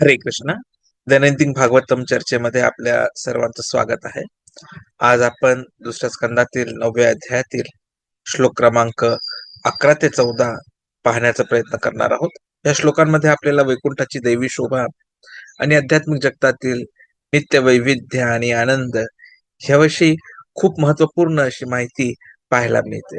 हरे कृष्ण. दैनंदिन भागवतम चर्चेमध्ये आपल्या सर्वांचं स्वागत आहे. आज आपण दुसऱ्या स्कंदातील नवव्या अध्यायातील श्लोक क्रमांक अकरा ते चौदा पाहण्याचा प्रयत्न करणार आहोत. या श्लोकांमध्ये आपल्याला वैकुंठाची दैवी शोभा आणि आध्यात्मिक जगतातील नित्य वैविध्य आणि आनंद ह्याविषयी खूप महत्त्वपूर्ण अशी माहिती पाहायला मिळते.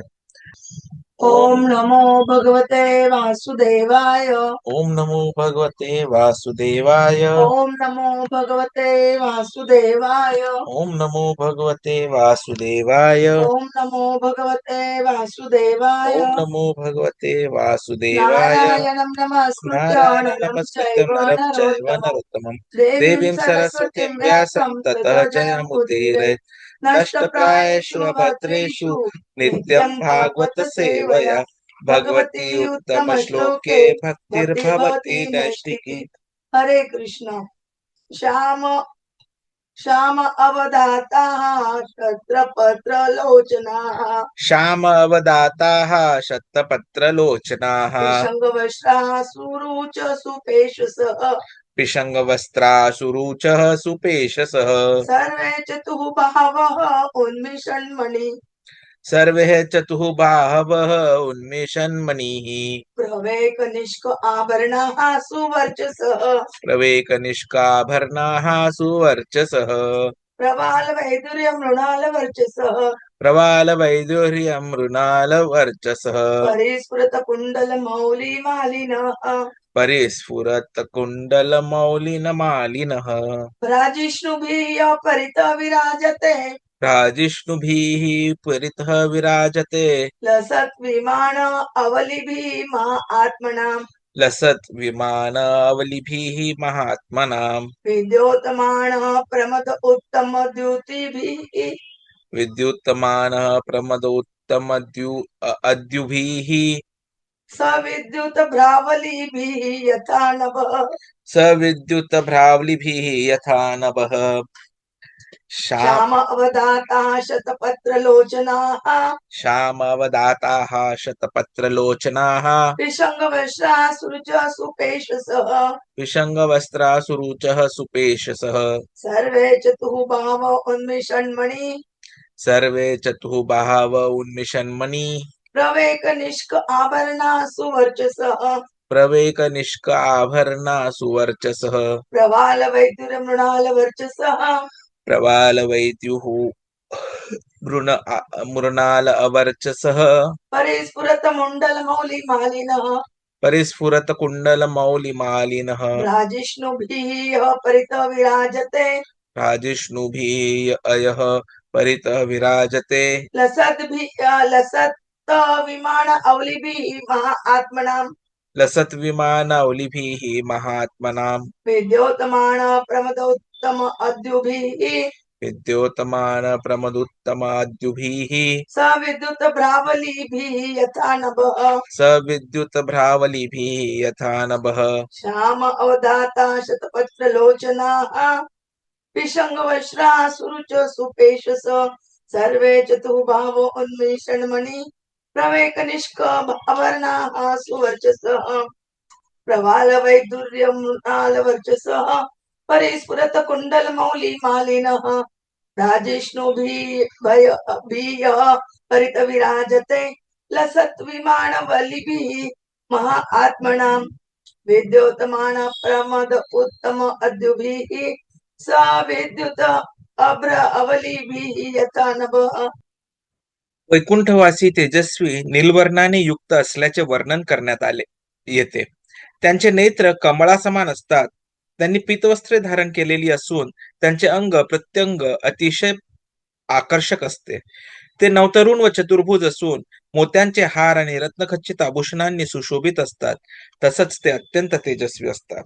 ओम नमो भगवते वासुदेवाय। ओम नमो भगवते वासुदेवाय। ओम नमो भगवते वासुदेवाय। ओम नमो भगवते वासुदेवाय। ओम नमो भगवते वासुदेवाय। ओम नमो भगवते वासुदेवाय। नारायणं नमस्कृत्य नारायणं नरं नमस्कृत्यं चैव नरं चैव नरोत्तमं नरोत्तमं देवीं सरस्वतीं व्यासं ततः जयमुदीरये नष्टप्रायेषु अभद्रेषु नित्यं भागवत सेवया। भगवती उत्तम श्लोके भक्तिर्भवती नैष्टिकी हरे कृष्ण। श्याम श्याम अवधाताः शत्रपत्र लोचनाः श्याम अवदाताः शतपत्रलोचनाः शृङ्गवस्त्राः सुरुच सुपेशसः। पिशङ्गवस्त्रा सुरुचः सुपेशसः। सर्वे चतुः बहवः उन्मिषन्मणि। सर्वे चतुः बाहवः उन्मेषन्मणिः। प्रवेकनिष्क आभरणाः सुवर्चसः। प्रवेकनिष्काभरणाः सुवर्चसः। प्रबालवैदुर्यमृणालवर्चसः प्रवालवैदुर्यमृणालवर्चसः परिस्फुरतकुण्डलमौलिमालिनः परिस्फुरत्कुण्डलमौलिनमालिनः। राजिष्णुभिः परितविराजते राजिष्णुभिः परितः विराजते लसत् विमान अवलिभिः मा आत्मनाम् लसत् विमानावलिभिः महात्मनाम्। विद्योतमानः प्रमद उत्तम द्युतिभिः विद्युत्तमानः प्रमदोत्तमद्यु अद्युभिः। स विद्युत भ्रावलिभिः यथा नभः। सविद्युतभ्रावलिभिः यथा नभः। श्याम श्याम अवदाता शतपत्रलोचनाः। श्यामवदाताः शतपत्रलोचनाः। विषङ्गवश्रा सुरुच सुपेशसः। विषङ्गवस्त्रासुरुचः सुपेशसः। सर्वे चतुः भाव उन्मिषन्मणि सर्वे चतुः बहव उन्मिषन्मणि प्रवेकनिष्क आभरणा सुवर्चसः। प्रवेकनिष्क आभरणा सुवर्चसः। प्रवालवैदुर्यमृणालवर्चसः प्रवालवैद्युः मृण अ- मृणाल अवर्चसः। परिस्फुरतमुण्डलमौलिमालिनः परिस्फुरतकुण्डलमौलिमालिनः राजिष्णुभिः यः परितः विराजते। राजिष्णुभिः अयः परितः विराजते। लसद्भिः लसत् विमान अवलिभिः महा आत्मनाम् लसद्विमानौलिभिः महात्मनाम्। विद्योतमान प्रमदोत्तम अद्युभिः। विद्योतमान प्रमदुत्तमाद्युभिः स विद्युत भ्रावलिभिः यथा नभः। स विद्युतभ्रावलिभिः यथा नभः। श्याम अवधाता शतपत्रलोचनाः विषङ्गवश्रा वश्रासुरुच सुपेशस सर्वे चतुः भावो उन्मेषणमणि प्रवेकनिष्क अवर्णाः सुवर्चसः प्रवालवैदुर्यमृणालवर्चसः परिस्फुरत कुण्डलमौलिमालिनः भी भय भीयः परितविराजते लसत् विमानवलिभिः महा आत्मनां विद्योतमान प्रमद उत्तम अद्युभिः। अभ्र यथा नभः वैकुंठवासी तेजस्वी नीलवर्णाने युक्त असल्याचे वर्णन करण्यात आले येते. त्यांचे नेत्र कमळासमान असतात. त्यांनी पीतवस्त्रे धारण केलेली असून त्यांचे अंग प्रत्यंग अतिशय आकर्षक असते. ते नवतरुण व चतुर्भुज असून मोत्यांचे हार आणि रत्नखचित आभूषणांनी सुशोभित असतात. तसंच ते अत्यंत तेजस्वी असतात.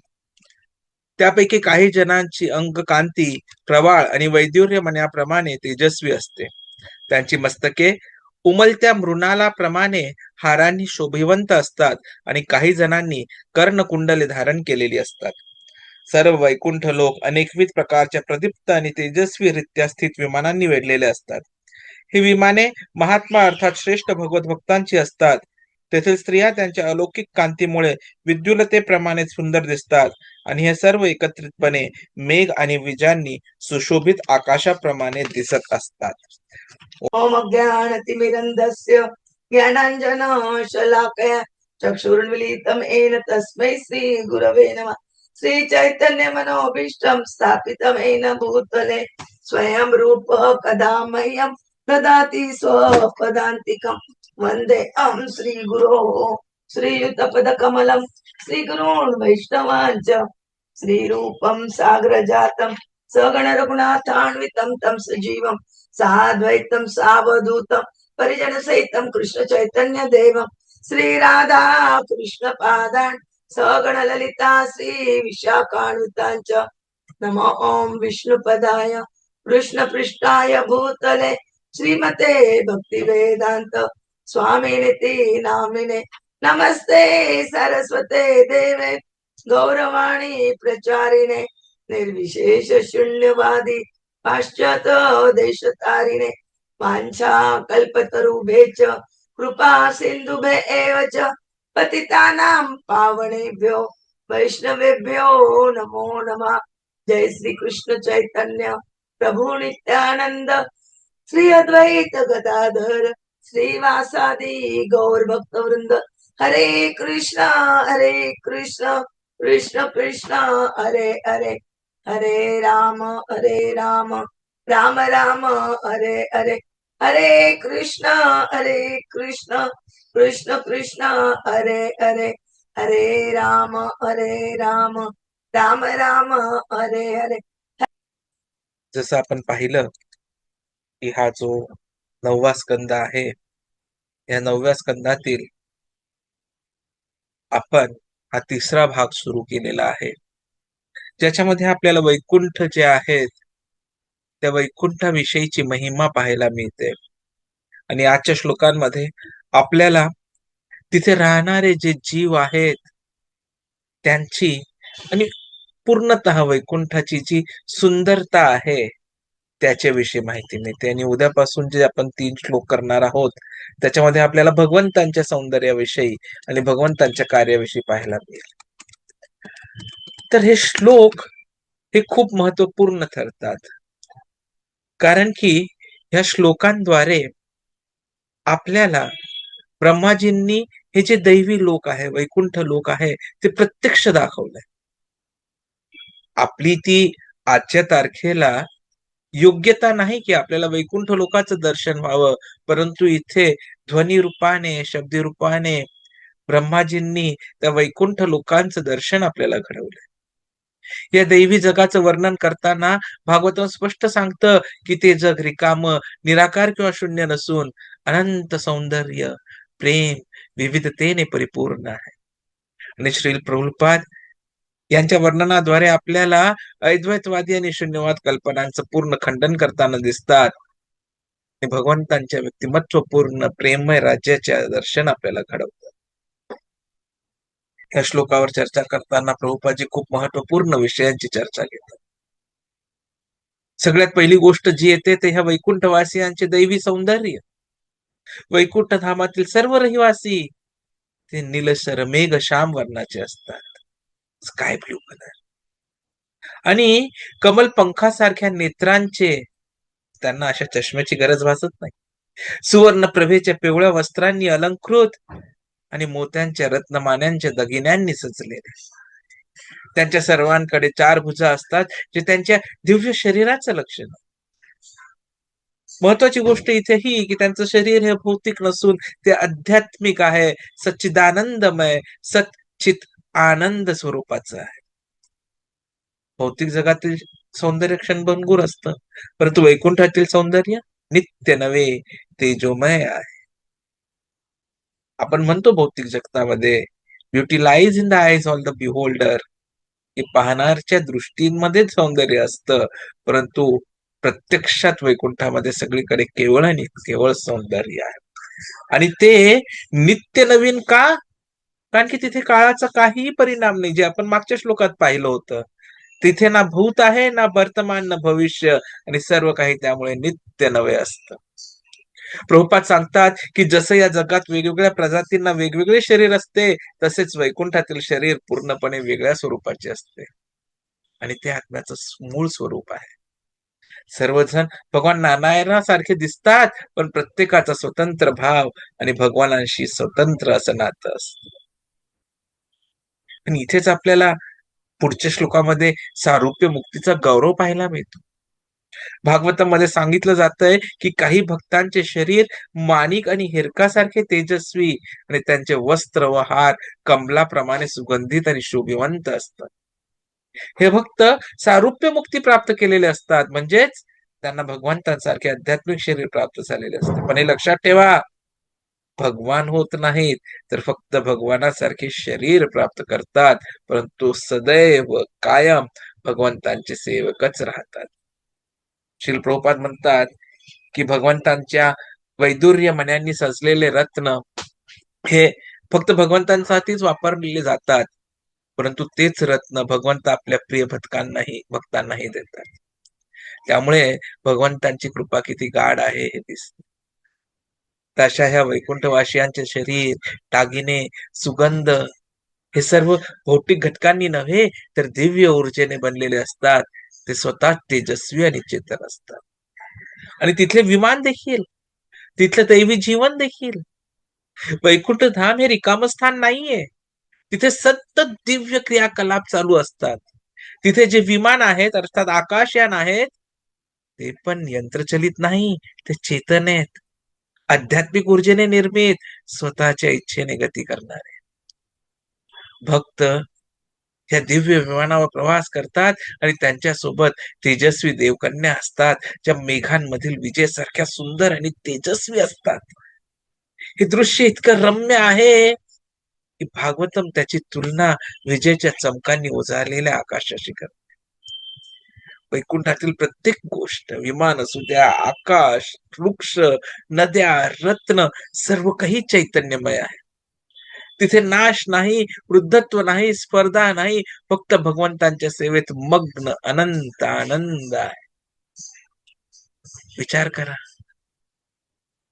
त्यापैकी काही जणांची अंग कांती प्रवाळ आणि वैद्यूर्यमण्याप्रमाणे तेजस्वी असते. त्यांची मस्तके उमलत्या मृणालाप्रमाणे हारांनी शोभिवंत असतात आणि काही जणांनी कर्णकुंडले धारण केलेली असतात. सर्व वैकुंठ लोक अनेकविध प्रकारच्या प्रदीप्त आणि तेजस्वीरित्या स्थित विमानांनी वेढलेले असतात. ही विमाने महात्मा अर्थात श्रेष्ठ भगवत भक्तांची असतात तेथील स्त्रिया त्यांच्या अलौकिक कांतीमुळे विद्युलतेप्रमाणे सुंदर दिसतात. आणि हे सर्व एकत्रितपणे मेघ आणि विजांनी सुशोभित आकाशाप्रमाणे दिसत असतात. ओम ज्ञानतिमिरन्दस्य ज्ञानांजन शलाकया चक्षुर्मिलितम येन तस्मै श्रीगुरवे नमः. श्रीचैतन्यमनोभीष्टं स्थापितं येन भूतले स्वयं रूप कदा मह्यं ददाति स्वपदांतिकम वन्दे अहं श्रीगुरो श्रीयुतपदकमलं श्रीगुरून् वैष्णवाञ्च श्रीरूपं सागरजातं सगण रघुनाथान्वितं तं सजीवं साद्वैतं सावधूतं परिजन सहितं कृष्ण चैतन्य देवं श्री राधा कृष्ण पादान् सगण नमो ॐ विष्णुपदाय कृष्णपृष्ठाय भूतले श्रीमते भक्तिवेदान्त वेदांत स्वामिनिति नामिने नमस्ते सरस्वते देवे गौरवाणी प्रचारिणे निर्विशेष शून्यवादी पाश्चात्य देशतारिणे वाञ्छा कल्पतरुभे च कृपा सिन्धुभे एव च पतितानां पावनेभ्यो वैष्णवेभ्यो नमो नमः जय श्री कृष्ण चैतन्य प्रभु नित्यानंद श्री अद्वैत गदाधर श्रीवासादि गौर भक्त वृंद। हरे कृष्णा हरे कृष्ण कृष्ण कृष्ण हरे हरे। हरे राम हरे राम राम राम हरे हरे। हरे कृष्ण हरे कृष्ण कृष्ण कृष्ण हरे हरे। हरे राम हरे राम राम राम हरे हरे। जसं आपण पाहिलं की हा जो नववा स्कंद आहे. या नवव्या स्कंदातील आपण हा तिसरा भाग सुरू केलेला आहे. ज्याच्यामध्ये आपल्याला वैकुंठ जे आहेत त्या वैकुंठाविषयीची महिमा पाहायला मिळते. आणि आजच्या श्लोकांमध्ये आपल्याला तिथे राहणारे जे जीव आहेत त्यांची आणि पूर्णतः वैकुंठाची जी सुंदरता आहे त्याच्याविषयी माहिती मिळते आणि उद्यापासून जे आपण तीन श्लोक करणार आहोत त्याच्यामध्ये आपल्याला भगवंतांच्या सौंदर्याविषयी आणि भगवंतांच्या कार्याविषयी पाहायला मिळेल. तर हे श्लोक हे खूप महत्त्वपूर्ण ठरतात. कारण की ह्या श्लोकांद्वारे आपल्याला ब्रह्माजींनी हे जे दैवी लोक आहे वैकुंठ लोक आहे ते प्रत्यक्ष दाखवलंय. आपली ती आजच्या तारखेला योग्यता नाही की आपल्याला वैकुंठ लोकांचं दर्शन व्हावं. परंतु इथे ध्वनी रूपाने शब्दी रूपाने ब्रह्माजींनी त्या वैकुंठ लोकांचं दर्शन आपल्याला घडवलं या दैवी जगाचं वर्णन करताना भागवतम स्पष्ट सांगतं की ते जग रिकाम निराकार किंवा शून्य नसून अनंत सौंदर्य प्रेम विविधतेने परिपूर्ण आहे. आणि श्री प्रभुपाद यांच्या वर्णनाद्वारे आपल्याला अद्वैतवादी आणि शून्यवाद कल्पनांचं पूर्ण खंडन करताना दिसतात. आणि भगवंतांच्या व्यक्तिमत्वपूर्ण प्रेममय राज्याचे दर्शन आपल्याला घडवतात. या श्लोकावर चर्चा करताना प्रभुपाजी खूप महत्त्वपूर्ण विषयांची चर्चा घेतात. सगळ्यात पहिली गोष्ट जी येते ते ह्या वैकुंठवासियांचे दैवी सौंदर्य. वैकुंठ धामातील सर्व रहिवासी ते निलसर मेघ श्याम वर्णाचे असतात. स्काय ब्लू कलर आणि कमल पंखासारख्या नेत्रांचे त्यांना अशा चष्म्याची गरज भासत नाही. सुवर्ण प्रभेच्या पिवळ्या वस्त्रांनी अलंकृत आणि मोत्यांच्या रत्नमान्यांच्या दगिन्यांनी सजलेले. त्यांच्या सर्वांकडे चार भुजा असतात जे त्यांच्या दिव्य शरीराचं लक्षण महत्वाची गोष्ट इथे ही की त्यांचं शरीर हे भौतिक नसून ते आध्यात्मिक आहे सच्चिदानंदमय सचित आनंद स्वरूपाचं आहे. भौतिक जगातील सौंदर्य क्षणभंगूर असतं परंतु वैकुंठातील सौंदर्य नित्य नवे तेजोमय आहे. आपण म्हणतो भौतिक जगतामध्ये beauty lies in the eyes all the beholder की पाहणारच्या दृष्टींमध्येच सौंदर्य असतं परंतु प्रत्यक्षात वैकुंठामध्ये सगळीकडे केवळ आणि केवळ सौंदर्य आहे. आणि ते नित्य नवीन का? कारण की तिथे काळाचा काहीही परिणाम नाही. जे आपण मागच्या श्लोकात पाहिलं होतं. तिथे ना भूत आहे ना वर्तमान ना भविष्य आणि सर्व काही त्यामुळे नित्य नवे असतं. प्रभुपात सांगतात की जसं या जगात वेगवेगळ्या प्रजातींना वेगवेगळे शरीर असते तसेच वैकुंठातील शरीर पूर्णपणे वेगळ्या स्वरूपाचे असते. आणि ते आत्म्याचं मूळ स्वरूप आहे. सर्वजण भगवान नारायणासारखे दिसतात पण प्रत्येकाचा स्वतंत्र भाव आणि भगवानांशी स्वतंत्र असं नातं असतं. आणि इथेच आपल्याला पुढच्या श्लोकामध्ये सारूप्य मुक्तीचा गौरव पाहायला मिळतो. भागवतामध्ये सांगितलं जातंय की काही भक्तांचे शरीर माणिक आणि हिरकासारखे तेजस्वी आणि त्यांचे वस्त्र व हार कमलाप्रमाणे सुगंधित आणि शोभिवंत असतात. हे भक्त सारूप्य मुक्ती प्राप्त केलेले असतात. म्हणजेच त्यांना भगवंतांसारखे आध्यात्मिक शरीर प्राप्त झालेले असते. पण हे लक्षात ठेवा भगवान होत नाहीत तर फक्त भगवानासारखे शरीर प्राप्त करतात परंतु सदैव कायम भगवंतांचे सेवकच राहतात. श्रील म्हणतात की भगवंतांच्या वैदुर्य मन्यांनी सजलेले रत्न हे फक्त भगवंतांसाठीच वापरलेले जातात परंतु तेच रत्न भगवंत आपल्या प्रिय भक्तांनाही भक्तांनाही देतात. त्यामुळे भगवंतांची कृपा किती गाढ आहे हे दिसते. तशा ह्या वैकुंठवासियांचे शरीर दागिने सुगंध हे सर्व भौतिक घटकांनी नव्हे तर दिव्य ऊर्जेने बनलेले असतात. ते स्वतः तेजस्वी आणि चेतन असतात. आणि तिथले विमान देखील तिथलं दैवी जीवन देखील. वैकुंठ धाम हे रिकाम स्थान नाहीये. तिथे सतत दिव्य क्रियाकलाप चालू असतात. तिथे जे विमान आहेत अर्थात आकाशयान आहेत ते पण यंत्रचलित नाही ते चेतन आहेत. आध्यात्मिक ऊर्जेने निर्मित स्वतःच्या इच्छेने गती करणारे. भक्त या दिव्य विमानावर प्रवास करतात आणि त्यांच्यासोबत तेजस्वी देवकन्या असतात ज्या मेघांमधील विजेसारख्या सुंदर आणि तेजस्वी असतात. हे दृश्य इतकं रम्य आहे की भागवतम त्याची तुलना विजेच्या चमकांनी उजाळलेल्या आकाशाशी करतात वैकुंठातील प्रत्येक गोष्ट विमान असू द्या आकाश वृक्ष नद्या रत्न सर्व काही चैतन्यमय आहे. तिथे नाश नाही वृद्धत्व नाही स्पर्धा नाही फक्त भगवंतांच्या सेवेत मग्न अनंत आनंद आहे. विचार करा.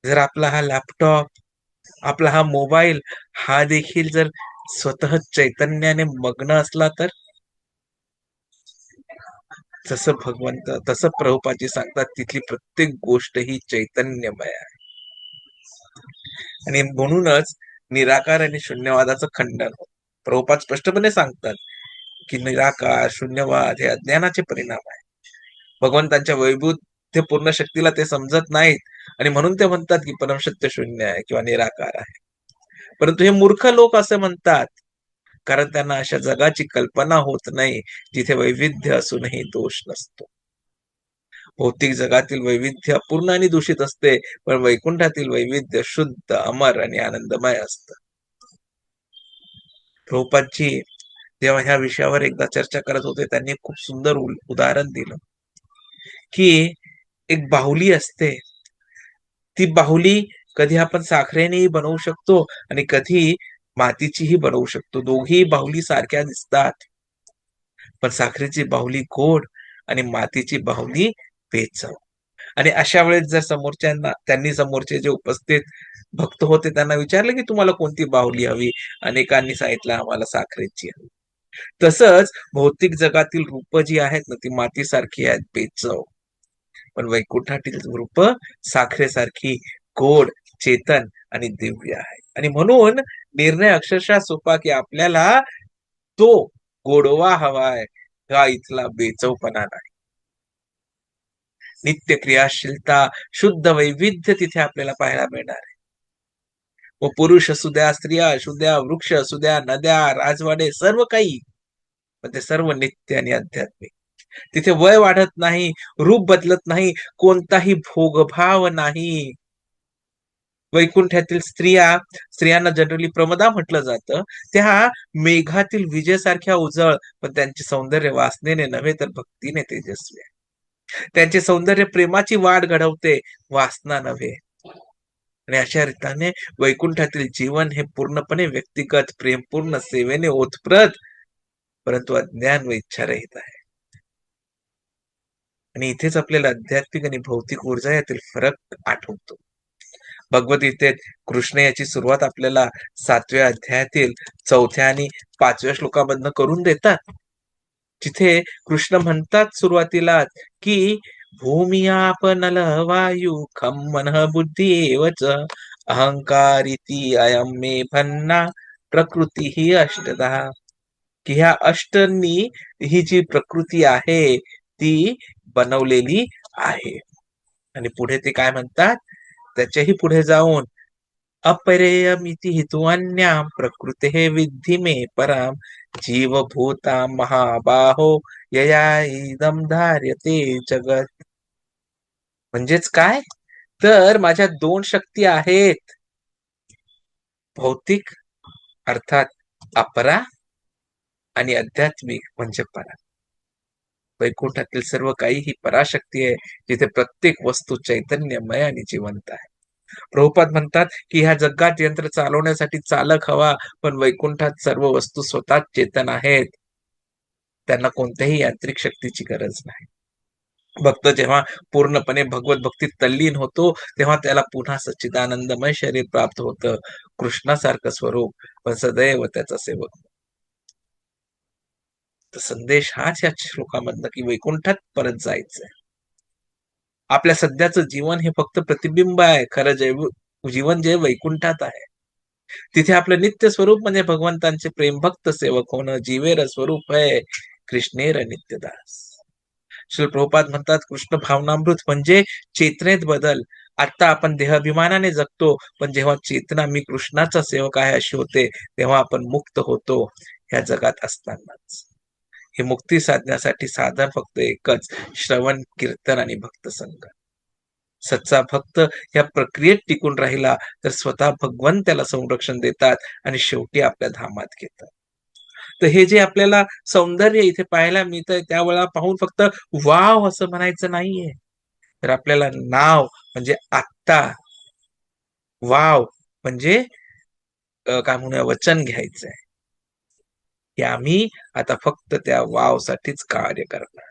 जर आपला हा लॅपटॉप आपला हा मोबाईल हा देखील जर स्वतः चैतन्याने मग्न असला तर? जसं भगवंत तसं प्रभुपाजी सांगतात तिथली प्रत्येक गोष्ट ही चैतन्यमय आहे. आणि म्हणूनच निराकार आणि शून्यवादाचं खंडन. होत प्रभुपाद स्पष्टपणे सांगतात की निराकार शून्यवाद हे अज्ञानाचे परिणाम आहे. भगवंतांच्या वैभूत पूर्ण शक्तीला ते समजत नाहीत आणि म्हणून ते म्हणतात की परमसत्य शून्य आहे किंवा निराकार आहे. परंतु हे मूर्ख लोक असं म्हणतात कारण त्यांना अशा जगाची कल्पना होत नाही जिथे वैविध्य असूनही दोष नसतो. भौतिक जगातील वैविध्य पूर्ण आणि दूषित असते पण वैकुंठातील वैविध्य शुद्ध अमर आणि आनंदमय असत. प्रभुपादजी जेव्हा ह्या विषयावर एकदा चर्चा करत होते त्यांनी खूप सुंदर उल- उदाहरण दिलं. की एक बाहुली असते. ती बाहुली कधी आपण साखरेनेही बनवू शकतो आणि कधी मातीचीही बनवू शकतो. दोघी बाहुली सारख्या दिसतात. पण साखरेची बाहुली गोड आणि मातीची बाहुली पेचव आणि अशा वेळेस जर समोरच्यांना त्यांनी समोरचे जे उपस्थित भक्त होते त्यांना विचारलं की तुम्हाला कोणती बाहुली हवी? अनेकांनी सांगितलं आम्हाला साखरेची हवी. तसंच भौतिक जगातील रूप जी आहेत ना ती मातीसारखी आहेत पेचव पण वैकुंठातील रूप साखरेसारखी गोड चेतन आणि दिव्य आहे आणि म्हणून निर्णय अक्षरशः सोपा की आपल्याला तो गोडवा हवाय हा इथला बेचवपणा नाही. नित्य क्रियाशीलता शुद्ध वैविध्य तिथे आपल्याला पाहायला मिळणार आहे. व पुरुष असू द्या स्त्रिया असू द्या वृक्ष असू द्या नद्या राजवाडे सर्व काही पण ते सर्व नित्य आणि आध्यात्मिक. तिथे वय वाढत नाही रूप बदलत नाही कोणताही भोगभाव नाही. वैकुंठातील स्त्रिया स्त्रियांना जनरली प्रमदा म्हटलं जातं. त्या मेघातील विजेसारख्या उजळ पण त्यांचे सौंदर्य वासनेने नव्हे तर भक्तीने तेजस्वी आहे. त्यांचे सौंदर्य प्रेमाची वाढ घडवते वासना नव्हे. आणि अशा रीतीने वैकुंठातील जीवन हे पूर्णपणे व्यक्तिगत प्रेमपूर्ण सेवेने ओतप्रत परंतु अज्ञान व इच्छारहित आहे. आणि इथेच आपल्याला आध्यात्मिक आणि भौतिक ऊर्जा यातील फरक आठवतो. भगवद्गीतेत कृष्ण याची सुरुवात आपल्याला सातव्या अध्यायातील चौथ्या आणि पाचव्या श्लोकामधनं करून देतात. तिथे कृष्ण म्हणतात सुरुवातीला की भूमियाप वायू खम मन बुद्धी एवच अहंकारिती अयम मे भन्ना प्रकृती ही अष्टदा की ह्या अष्टनी ही जी प्रकृती आहे ती बनवलेली आहे. आणि पुढे ते काय म्हणतात? त्याच्याही पुढे जाऊन अपरेयमिती हितुअन्याम प्रकृते हे विद्धी मे पराम जीवभूता महाबाहो यया इदम धार्यते जगत. म्हणजेच काय? तर माझ्या दोन शक्ती आहेत. भौतिक अर्थात अपरा आणि आध्यात्मिक म्हणजे परा. वैकुंठातील सर्व काही ही पराशक्ती आहे जिथे प्रत्येक वस्तू चैतन्यमय आणि जिवंत आहे. प्रभुपाद म्हणतात की ह्या जगात यंत्र चालवण्यासाठी चालक हवा पण वैकुंठात सर्व वस्तू स्वतःच चेतन आहेत. त्यांना कोणत्याही यांत्रिक शक्तीची गरज नाही. भक्त जेव्हा पूर्णपणे भगवत भक्तीत तल्लीन होतो तेव्हा त्याला पुन्हा सच्चिदानंदमय शरीर प्राप्त होतं. कृष्णासारखं स्वरूप पण सदैव त्याचा सेवक संदेश हाच या श्लोकामधनं की वैकुंठात परत जायचंय. आपल्या सध्याचं जीवन हे फक्त प्रतिबिंब आहे खरं जैव जीवन जे वैकुंठात आहे. तिथे आपलं नित्य स्वरूप म्हणजे भगवंतांचे प्रेमभक्त सेवक होणं जीवेर स्वरूप आहे कृष्णेर नित्यदास. श्री प्रभुपाद म्हणतात कृष्ण भावनामृत म्हणजे चेतनेत बदल. आता आपण देहाभिमानाने जगतो पण जेव्हा चेतना मी कृष्णाचा सेवक आहे अशी होते तेव्हा आपण मुक्त होतो ह्या जगात असतानाच. हे मुक्ती साधण्यासाठी साधन फक्त एकच श्रवण कीर्तन आणि भक्त संघ. सच्चा भक्त या प्रक्रियेत टिकून राहिला तर स्वतः भगवंत त्याला संरक्षण देतात आणि शेवटी आपल्या धामात घेतात. तर हे जे आपल्याला सौंदर्य इथे पाहायला मिळतंय त्यावेळेला पाहून फक्त वाव असं म्हणायचं नाहीये. तर आपल्याला नाव म्हणजे आत्ता वाव म्हणजे काय म्हणूया वचन घ्यायचंय. की आम्ही आता फक्त त्या वावसाठीच कार्य करणार.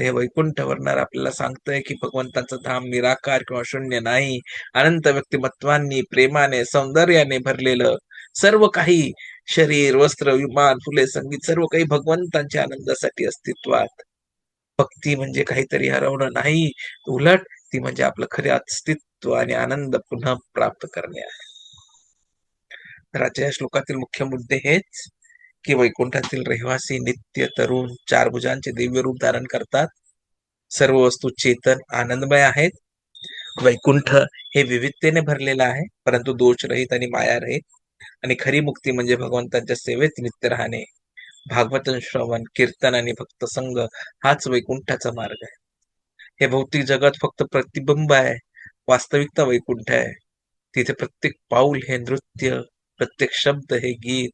हे वैकुंठ वर्णार आपल्याला सांगतंय की भगवंतांचं धाम निराकार किंवा शून्य नाही. अनंत व्यक्तिमत्वांनी प्रेमाने सौंदर्याने भरलेलं सर्व काही शरीर वस्त्र विमान फुले संगीत सर्व काही भगवंतांच्या आनंदासाठी अस्तित्वात. भक्ती म्हणजे काहीतरी हरवणं नाही. उलट ती म्हणजे आपलं खरे अस्तित्व आणि आनंद पुन्हा प्राप्त करणे आहे. तर आजच्या श्लोकातील मुख्य मुद्दे हेच. की वैकुंठातील रहिवासी नित्य तरुण चार भुजांचे दिव्य रूप धारण करतात. सर्व वस्तू चेतन आनंदमय आहेत. वैकुंठ हे विविधतेने भरलेलं आहे परंतु दोषरहित आणि मायारहित. आणि खरी मुक्ती म्हणजे भगवंतांच्या सेवेत नित्य राहणे. भागवतन श्रवण कीर्तन आणि भक्त संघ हाच वैकुंठाचा मार्ग आहे. हे भौतिक जगात फक्त प्रतिबिंब आहे वास्तविकता वैकुंठ आहे. तिथे प्रत्येक पाऊल हे नृत्य प्रत्येक शब्द हे गीत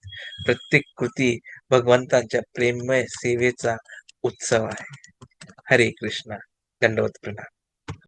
प्रत्येक कृती भगवंतांच्या प्रेममय सेवेचा उत्सव आहे. हरे कृष्ण. दंडवत प्रणाम.